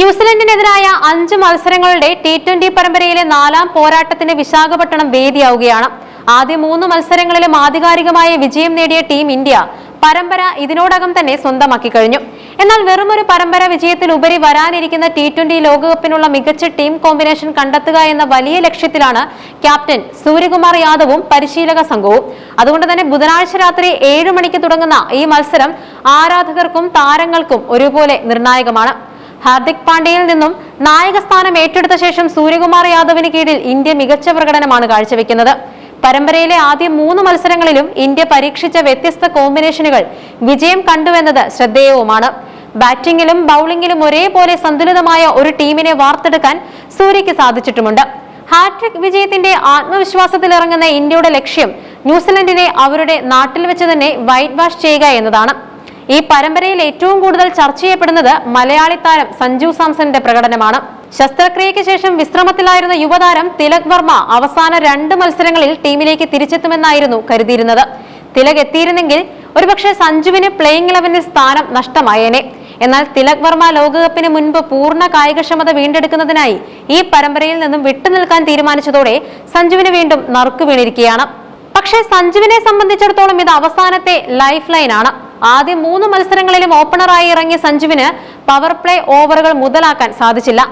ന്യൂസിലൻഡിനെതിരായ അഞ്ച് മത്സരങ്ങളുടെ T twenty പരമ്പരയിലെ നാലാം പോരാട്ടത്തിന് വിശാഖപട്ടണം വേദിയാവുകയാണ്. ആദ്യ മൂന്ന് മത്സരങ്ങളിലും ആധികാരികമായ വിജയം നേടിയ ടീം ഇന്ത്യ പരമ്പര ഇതിനോടകം തന്നെ സ്വന്തമാക്കി കഴിഞ്ഞു. എന്നാൽ വെറുമൊരു പരമ്പര വിജയത്തിലുപരി വരാനിരിക്കുന്ന ടി ട്വന്റി ലോകകപ്പിനുള്ള മികച്ച ടീം കോമ്പിനേഷൻ കണ്ടെത്തുക എന്ന വലിയ ലക്ഷ്യത്തിലാണ് ക്യാപ്റ്റൻ സൂര്യകുമാർ യാദവും പരിശീലക സംഘവും. അതുകൊണ്ട് തന്നെ ബുധനാഴ്ച രാത്രി ഏഴ് മണിക്ക് തുടങ്ങുന്ന ഈ മത്സരം ആരാധകർക്കും താരങ്ങൾക്കും ഒരുപോലെ നിർണായകമാണ്. ഹാർദിക് പാണ്ഡ്യയിൽ നിന്നും നായക സ്ഥാനം ഏറ്റെടുത്ത ശേഷം സൂര്യകുമാർ യാദവിന് കീഴിൽ ഇന്ത്യ മികച്ച പ്രകടനമാണ് കാഴ്ചവെക്കുന്നത്. പരമ്പരയിലെ ആദ്യ മൂന്ന് മത്സരങ്ങളിലും ഇന്ത്യ പരീക്ഷിച്ച വ്യത്യസ്ത കോമ്പിനേഷനുകൾ വിജയം കണ്ടുവെന്നത് ശ്രദ്ധേയവുമാണ്. ബാറ്റിംഗിലും ബൌളിംഗിലും ഒരേപോലെ സന്തുലിതമായ ഒരു ടീമിനെ വാർത്തെടുക്കാൻ സൂര്യയ്ക്ക് സാധിച്ചിട്ടുമുണ്ട്. ഹാട്രിക് വിജയത്തിന്റെ ആത്മവിശ്വാസത്തിലിറങ്ങുന്ന ഇന്ത്യയുടെ ലക്ഷ്യം ന്യൂസിലൻഡിനെ അവരുടെ നാട്ടിൽ വെച്ച് തന്നെ വൈറ്റ് വാഷ് ചെയ്യുക എന്നതാണ്. ഈ പരമ്പരയിൽ ഏറ്റവും കൂടുതൽ ചർച്ച ചെയ്യപ്പെടുന്നത് മലയാളി താരം സഞ്ജു സാംസന്റെ പ്രകടനമാണ്. ശസ്ത്രക്രിയയ്ക്ക് ശേഷം വിശ്രമത്തിലായിരുന്ന യുവതാരം തിലക് വർമ്മ അവസാന രണ്ട് മത്സരങ്ങളിൽ ടീമിലേക്ക് തിരിച്ചെത്തുമെന്നായിരുന്നു കരുതിയിരുന്നത്. തിലക് എത്തിയിരുന്നെങ്കിൽ ഒരുപക്ഷെ സഞ്ജുവിന് പ്ലേയിങ് ഇലവനിൽ സ്ഥാനം നഷ്ടമായേനെ. എന്നാൽ തിലക് വർമ്മ ലോകകപ്പിന് മുൻപ് പൂർണ കായികക്ഷമത വീണ്ടെടുക്കുന്നതിനായി ഈ പരമ്പരയിൽ നിന്നും വിട്ടുനിൽക്കാൻ തീരുമാനിച്ചതോടെ സഞ്ജുവിന് വീണ്ടും നറുക്കു വീണിരിക്കുകയാണ്. പക്ഷേ സഞ്ജുവിനെ സംബന്ധിച്ചിടത്തോളം ഇത് അവസാനത്തെ ലൈഫ് ലൈനാണ് ആദ്യ മൂന്ന് മത്സരങ്ങളിലും ഓപ്പണറായി ഇറങ്ങിയ സഞ്ജുവിന് പവർ പ്ലേ ഓവറുകൾ മുതലാക്കാൻ സാധിച്ചില്ല.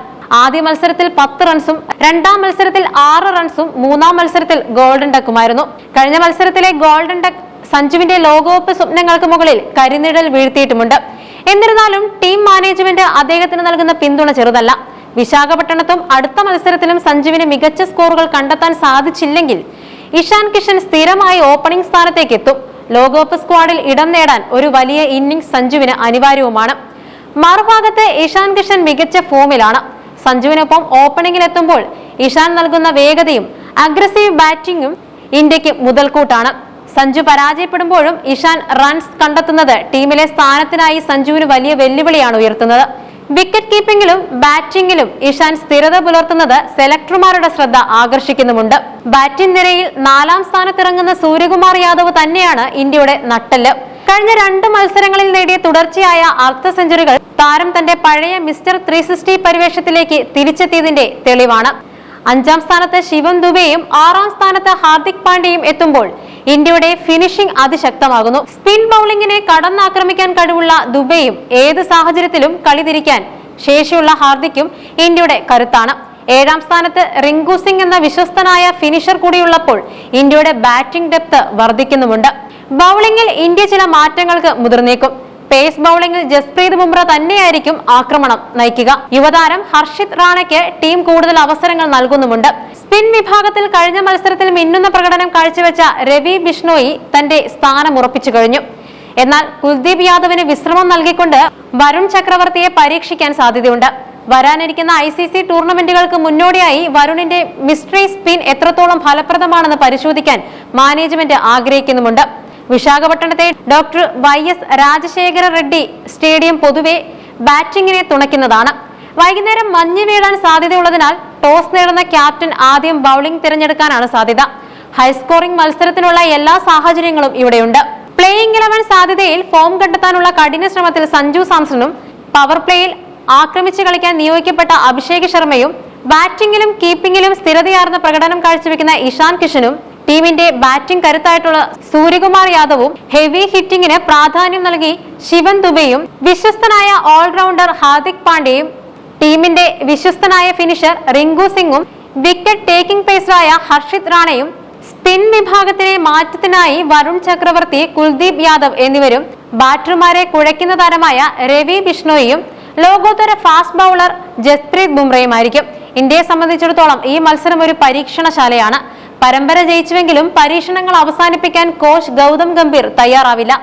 ആദ്യ മത്സരത്തിൽ പത്ത് റൺസും രണ്ടാം മത്സരത്തിൽ ആറ് റൺസും മൂന്നാം മത്സരത്തിൽ ഗോൾഡൻ ഡക്കുമായിരുന്നു കഴിഞ്ഞ മത്സരത്തിലെ ഗോൾഡൻ ഡക്ക് സഞ്ജുവിന്റെ ലോകകപ്പ് സ്വപ്നങ്ങൾക്ക് മുകളിൽ കരിനിഴൽ വീഴ്ത്തിയിട്ടുമുണ്ട്. എന്നിരുന്നാലും ടീം മാനേജ്മെന്റ് അദ്ദേഹത്തിന് നൽകുന്ന പിന്തുണ ചെറുതല്ല. വിശാഖപട്ടണത്തും അടുത്ത മത്സരത്തിലും സഞ്ജുവിന് മികച്ച സ്കോറുകൾ കണ്ടെത്താൻ സാധിച്ചില്ലെങ്കിൽ ഇഷാൻ കിഷൻ സ്ഥിരമായി ഓപ്പണിംഗ് സ്ഥാനത്തേക്ക് എത്തും. ലോകകപ്പ് സ്ക്വാഡിൽ ഇടം നേടാൻ ഒരു വലിയ ഇന്നിംഗ്സ് സഞ്ജുവിന് അനിവാര്യവുമാണ്. മറുഭാഗത്ത് ഇഷാൻ കിഷൻ മികച്ച ഫോമിലാണ്. സഞ്ജുവിനൊപ്പം ഓപ്പണിംഗിൽ എത്തുമ്പോൾ ഇഷാൻ നൽകുന്ന വേഗതയും അഗ്രസീവ് ബാറ്റിംഗും ഇന്ത്യയ്ക്ക് മുതൽക്കൂട്ടാണ്. സഞ്ജു പരാജയപ്പെടുമ്പോഴും ഇഷാൻ റൺസ് കണ്ടെത്തുന്നത് ടീമിലെ സ്ഥാനത്തിനായി സഞ്ജുവിന് വലിയ വെല്ലുവിളിയാണ് ഉയർത്തുന്നത്. വിക്കറ്റ് കീപ്പിംഗിലും ബാറ്റിംഗിലും ഇഷാൻ സ്ഥിരത പുലർത്തുന്നത് സെലക്ടർമാരുടെ ശ്രദ്ധ ആകർഷിക്കുന്നുമുണ്ട്. ബാറ്റിംഗ് നിരയിൽ നാലാം സ്ഥാനത്തിറങ്ങുന്ന സൂര്യകുമാർ യാദവ് തന്നെയാണ് ഇന്ത്യയുടെ നട്ടൽ കഴിഞ്ഞ രണ്ട് മത്സരങ്ങളിൽ നേടിയ തുടർച്ചയായ അർദ്ധ സെഞ്ചുറികൾ താരം തന്റെ പഴയ മിസ്റ്റർ ത്രീ പരിവേഷത്തിലേക്ക് തിരിച്ചെത്തിയതിന്റെ തെളിവാണ്. അഞ്ചാം സ്ഥാനത്ത് ശിവം ദുബെയും ആറാം സ്ഥാനത്ത് ഹാർദിക് പാണ്ഡ്യയും എത്തുമ്പോൾ ഇന്ത്യയുടെ ഫിനിഷിംഗ് അതിശക്തമാകുന്നു. സ്പിൻ ബൌളിംഗിനെ കടന്നാക്രമിക്കാൻ കഴിവുള്ള ദുബെയും ഏത് സാഹചര്യത്തിലും കളി തിരിക്കാൻ ശേഷിയുള്ള ഹാർദിക്കും ഇന്ത്യയുടെ കരുത്താണ്. ഏഴാം സ്ഥാനത്ത് റിങ്കു സിംഗ് എന്ന വിശ്വസ്തനായ ഫിനിഷർ കൂടിയുള്ളപ്പോൾ ഇന്ത്യയുടെ ബാറ്റിംഗ് ഡെപ്ത് വർദ്ധിക്കുന്നുമുണ്ട്. ബൗളിംഗിൽ ഇന്ത്യ ചില മാറ്റങ്ങൾക്ക് മുതിർന്നേക്കും. പേസ് ബൌളിംഗിൽ ജസ്പ്രീത് ബുംറ തന്നെയായിരിക്കും ആക്രമണം. നയിക്കുക. യുവതാരം ഹർഷിത് റാണയ്ക്ക് ടീം കൂടുതൽ അവസരങ്ങൾ നൽകുന്നുമുണ്ട്. സ്പിൻ വിഭാഗത്തിൽ കഴിഞ്ഞ മത്സരത്തിൽ മിന്നുന്ന പ്രകടനം കാഴ്ചവെച്ച രവി ബിഷ്ണോയി തന്റെ സ്ഥാനം ഉറപ്പിച്ചു കഴിഞ്ഞു. എന്നാൽ കുൽദീപ് യാദവിന് വിശ്രമം നൽകിക്കൊണ്ട് വരുൺ ചക്രവർത്തിയെ പരീക്ഷിക്കാൻ സാധ്യതയുണ്ട്. വരാനിരിക്കുന്ന ഐ സി സി ടൂർണമെന്റുകൾക്ക് മുന്നോടിയായി വരുണിന്റെ മിസ്റ്ററി സ്പിൻ എത്രത്തോളം ഫലപ്രദമാണെന്ന് പരിശോധിക്കാൻ മാനേജ്മെന്റ് ആഗ്രഹിക്കുന്നുമുണ്ട്. വിശാഖപട്ടണത്തെ doctor Y S Rajasekhara Reddy stadium പൊതുവെ ബാറ്റിംഗിനെ തുണയ്ക്കുന്നതാണ്. വൈകുന്നേരം മഞ്ഞ് വീഴാൻ സാധ്യതയുള്ളതിനാൽ ടോസ് നേടുന്ന ക്യാപ്റ്റൻ ആദ്യം ബൌളിംഗ് തിരഞ്ഞെടുക്കാനാണ് സാധ്യത. ഹൈസ്കോറിംഗ് മത്സരത്തിനുള്ള എല്ലാ സാഹചര്യങ്ങളും ഇവിടെയുണ്ട്. പ്ലേയിംഗ് ഇലവൻ സാധ്യതയിൽ ഫോം കണ്ടെത്താനുള്ള കഠിന ശ്രമത്തിൽ സഞ്ജു സാംസണും പവർ പ്ലേയിൽ ആക്രമിച്ച് കളിക്കാൻ നിയോഗിക്കപ്പെട്ട അഭിഷേക് ശർമ്മയും ബാറ്റിംഗിലും കീപ്പിംഗിലും സ്ഥിരതയാർന്ന പ്രകടനം കാഴ്ചവെക്കുന്ന ഇഷാൻ കിഷനും ടീമിന്റെ ബാറ്റിംഗ് കരുത്തായിട്ടുള്ള സൂര്യകുമാർ യാദവും ഹെവി ഹിറ്റിംഗിന് പ്രാധാന്യം നൽകി ശിവൻ ദുബെയും വിശ്വസ്തനായ ഓൾറൗണ്ടർ ഹാർദിക് പാണ്ഡ്യയും ടീമിന്റെ വിശ്വസ്തനായ ഫിനിഷർ റിങ്കു സിംഗും വിക്കറ്റ് ടേക്കിംഗ് പേസറായ ഹർഷിത് റാണയും സ്പിൻ വിഭാഗത്തിലെ മാറ്റത്തിനായി വരുൺ ചക്രവർത്തി കുൽദീപ് യാദവ് എന്നിവരും ബാറ്റർമാരെ കുഴയ്ക്കുന്ന താരമായ രവി ബിഷ്ണോയും ലോകോത്തര ഫാസ്റ്റ് ബൗളർ ജസ്പ്രീത് ബുംറയുമായിരിക്കും. ഇന്ത്യയെ സംബന്ധിച്ചിടത്തോളം ഈ മത്സരം ഒരു പരീക്ഷണശാലയാണ്. പരമ്പര ജയിച്ചുവെങ്കിലും പരീക്ഷണങ്ങൾ അവസാനിപ്പിക്കാൻ കോച്ച് ഗൗതം ഗംഭീർ തയ്യാറാവില്ല.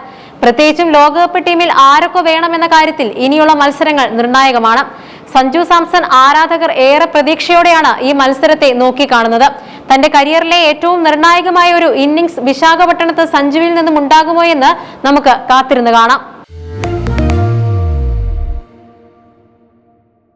പ്രത്യേകിച്ചും ലോകകപ്പ് ടീമിൽ ആരൊക്കെ വേണമെന്ന കാര്യത്തിൽ ഇനിയുള്ള മത്സരങ്ങൾ നിർണായകമാണ്. സഞ്ജു സാംസൺ ആരാധകർ ഏറെ പ്രതീക്ഷയോടെയാണ് ഈ മത്സരത്തെ നോക്കിക്കാണുന്നത്. തന്റെ കരിയറിലെ ഏറ്റവും നിർണായകമായ ഒരു ഇന്നിംഗ്സ് വിശാഖപട്ടണത്ത് സഞ്ജുവിൽ നിന്നും ഉണ്ടാകുമോ എന്ന് നമുക്ക് കാത്തിരുന്ന് കാണാം.